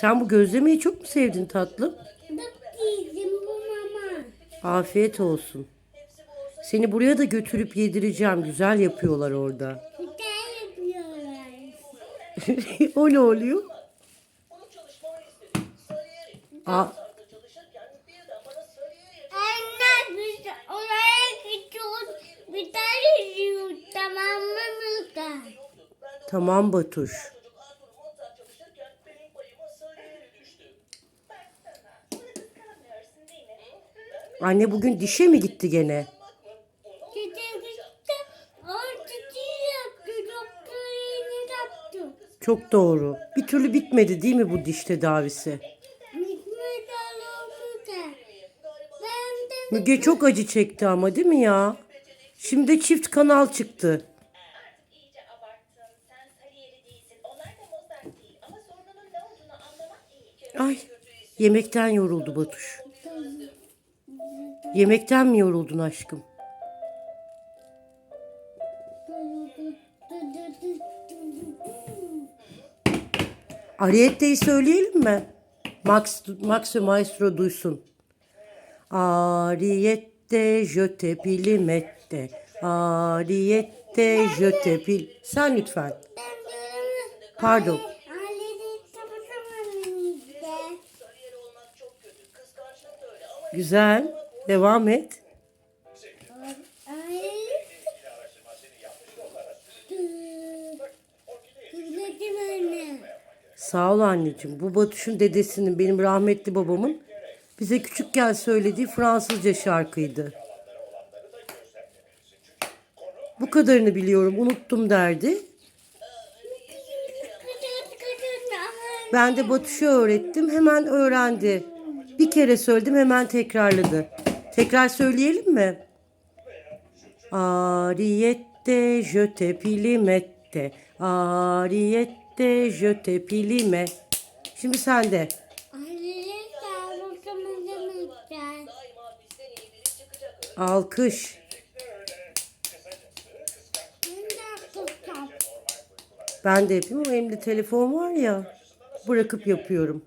Sen bu gözlemeyi çok mu sevdin tatlım? Yedim bu mama. Afiyet olsun. Seni buraya da götürüp yedireceğim. Güzel yapıyorlar orada. Güzel yapıyorlar. o ne oluyor? Aa, tamam Batuş. Anne bugün dişe mi gitti gene? Çok doğru. Bir türlü bitmedi değil mi bu diş tedavisi? Bitmedi Nurda. Ben de Müge çok acı çekti ama değil mi ya? Şimdi de çift kanal çıktı. Ay yemekten yoruldu Batuş. Yemekten mi yoruldun aşkım? Ariette'yi söyleyelim mi? Max, Max ve Maestro duysun. Ariette je te pilimette. Ariette je te pil... Sen lütfen. Pardon. Güzel. Devam et. Sağ ol anneciğim. Bu Batuş'un dedesinin, benim rahmetli babamın bize küçükken söylediği Fransızca şarkıydı. Bu kadarını biliyorum, unuttum derdi. Ben de Batuş'a öğrettim, hemen öğrendi. Bir kere söyledim, hemen tekrarladı. Tekrar söyleyelim mi? Ariette je te pilimette. Ariette je te pilime. Şimdi sen de. Alkış. Ben de kıtır. Ben de yapayım ama elimde telefon var ya. Bırakıp yapıyorum.